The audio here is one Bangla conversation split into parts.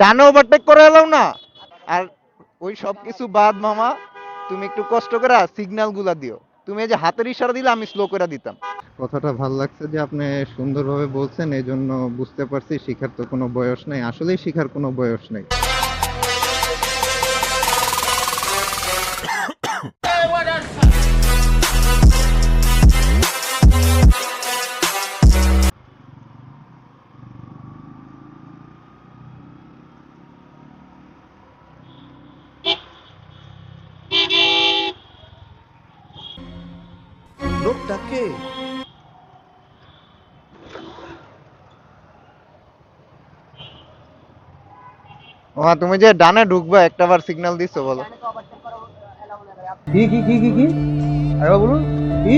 ডানে ওভারটেক করে এলাও না। আর ওই সব কিছু বাদ মামা, তুমি একটু কষ্ট করে সিগন্যালগুলা দিও। তুমি যে হাতের ইশারা দিলে আমি স্লো করে দিতাম। কথাটা ভালো লাগছে যে আপনি সুন্দরভাবে বলছেন এই জন্য বুঝতে পারছি শিখার তো কোনো বয়স নেই। আসলেই শিখার কোনো বয়স নেই। লোকটা কে? তুমি যে ডানে ঢুকবা একটা বার সিগন্যাল দিছো বলো। কি কি কি কি কি? আরে বলুন কি?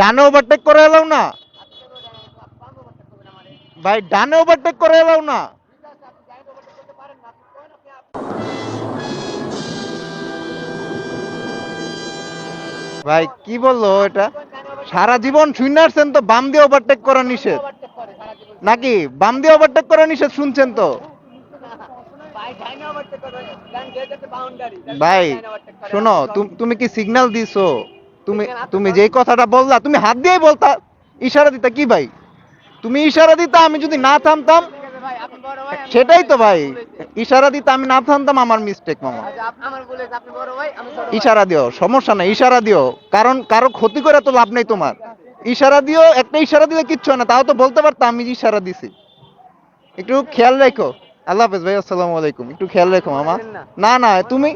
ডানে ওভারটেক করে এলাও না? ভাই ডানে ওভারটেক করে এলাও না? ভাই, কি বলল এটা? সারা জীবন শুনারছেন তো, বাম দিয়ে ওভারটেক করা নিষেধ? নাকি বাম দিয়ে ওভারটেক করা নিষেধ শুনছেন তো? ভাই, শোনো, তুম- কি সিগন্যাল দিছো? তুমি তুমি যেই কথাটা বললা, তুমি হাত দিয়েই বলতা, ইশারা দিতা কি ভাই? তুমি ইশারা দিতা আমি যদি না থামতাম সেটাই তো ভাই। ইশারা দিতা আমি না থামতাম আমার মিস্টেক মামা। ইশারা দিও সমস্যা নাই ইশারা দিও। কারণ কারও ক্ষতি করে তো লাভ নেই তোমার। ইশারা দিও একটা ইশারা দিলে কিচ্ছু না তাও তো বলতে পারতাম আমি ইশারা দিছি। একটু খেয়াল রেখো। আল্লাহ হাফেজ ভাই আসসালামু আলাইকুম। একটু খেয়াল রেখো মামা। না। না তুমি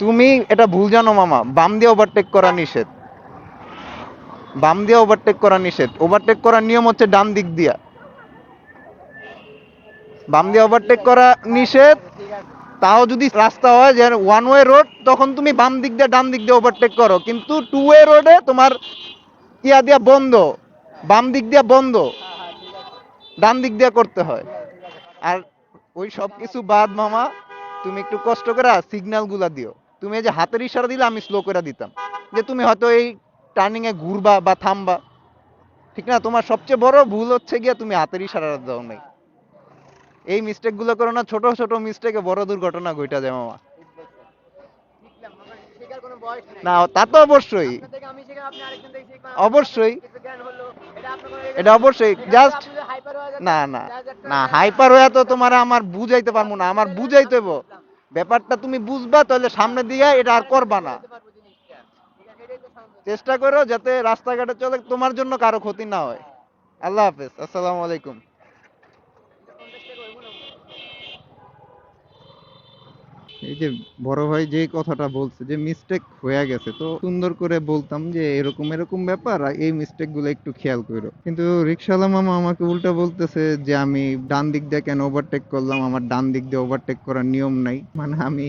তুমি এটা ভুল জানো মামা। বাম দিয়ে ওভারটেক করা নিষেধ। বাম দিয়ে ওভারটেক করা নিষেধ। ওভারটেক করার নিয়ম হচ্ছে ডান দিক দিয়া। বাম দিয়ে ওভারটেক করা নিষেধ। তাও যদি রাস্তা হয় যে ওয়ান ওয়ে রোড তখন তুমি বাম দিক দিয়ে, ডান দিক দিয়ে ওভারটেক করো। কিন্তু টু ওয়ে রোডে তোমার ইয়া দিয়া বন্ধ, বাম দিক দিয়া বন্ধ, ডান দিক দিয়ে করতে হয়। আর ওই সব কিছু বাদ মামা, তুমি একটু কষ্ট করে সিগন্যালগুলা দিও। তুমি যে হাতের ইশারা দিলে আমি স্লো করে দিতাম। যে তুমি হয়তো এই টার্নিং এ ঘুরবা বা থামবা। ঠিক না? তোমার সবচেয়ে বড় ভুল হচ্ছে গিয়া তুমি হাতের ইশারা দাও নাই। এই মিস্টেকগুলো করো না, ছোট ছোট মিস্টেকে বড় দুর্ঘটনা ঘটা যায় মামা। না, তা তো অবশ্যই। অবশ্যই। এটা অবশ্যই। জাস্ট না না না হাইপার হয়ে তো তোমার আমার বুঝাইতে পারব না, আমার বুঝাইতে। ব্যাপারটা তুমি বুঝবা, তাহলে সামনে দিয়ে এটা আর করবা না। চেষ্টা করো যাতে রাস্তাঘাটে চলে, তোমার জন্য কারও ক্ষতি না হয়। আল্লাহ হাফেজ। আসসালামু আলাইকুম। এই যে বড় ভাই যে কথাটা বলছে যে মিস্টেক হয়ে গেছে, তো সুন্দর করে বলতাম যে এরকম এরকম ব্যাপার এই মিস্টেকগুলো একটু খেয়াল করো। কিন্তু রিক্সাওয়ালা মামা আমাকে উল্টা বলতেছে যে আমি ডান দিক দিয়ে কেন ওভারটেক করলাম, আমার ডান দিক দিয়ে ওভারটেক করার নিয়ম নাই। মানে আমি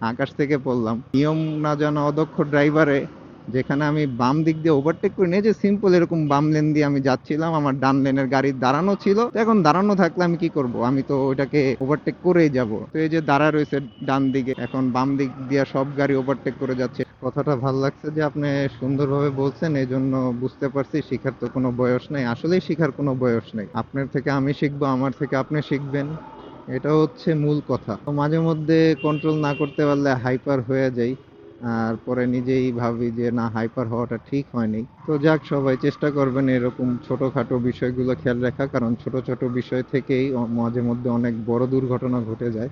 আকাশ থেকে পড়লাম। নিয়ম না জানা অদক্ষ ড্রাইভারে যেখানে আমি বাম দিক দিয়ে ওভারটেক করি না যে সিম্পল এরকম বাম লেন দিয়ে আমি যাচ্ছিলাম, আমার ডান লেনের গাড়ি দাঁড়ানো ছিল। এখন দাঁড়ানো থাকলে আমি কি করব? আমি তো ওইটাকে ওভারটেক করেই যাব। তো এই যে দাঁড়া রয়েছে ডান দিকে, এখন বাম দিক দিয়ে সব গাড়ি ওভারটেক করে যাচ্ছে। কথাটা ভালো লাগছে যে আপনি সুন্দরভাবে বলছেন এই জন্য বুঝতে পারছি শিখার তো কোনো বয়স নেই। আসলেই শিখার কোনো বয়স নেই। আপনার থেকে আমি শিখব, আমার থেকে আপনি শিখবেন। এটা হচ্ছে মূল কথা। মাঝে মধ্যে কন্ট্রোল না করতে পারলে হাইপার হয়ে যাই। আর পরে নিজেই ভাবি যে না হাইপার হওয়াটা ঠিক হয়নি। তো যাক, সবাই চেষ্টা করবেন এরকম ছোটোখাটো বিষয়গুলো খেয়াল রাখা, কারণ ছোট ছোট বিষয় থেকেই মাঝে মধ্যে অনেক বড় দুর্ঘটনা ঘটে যায়।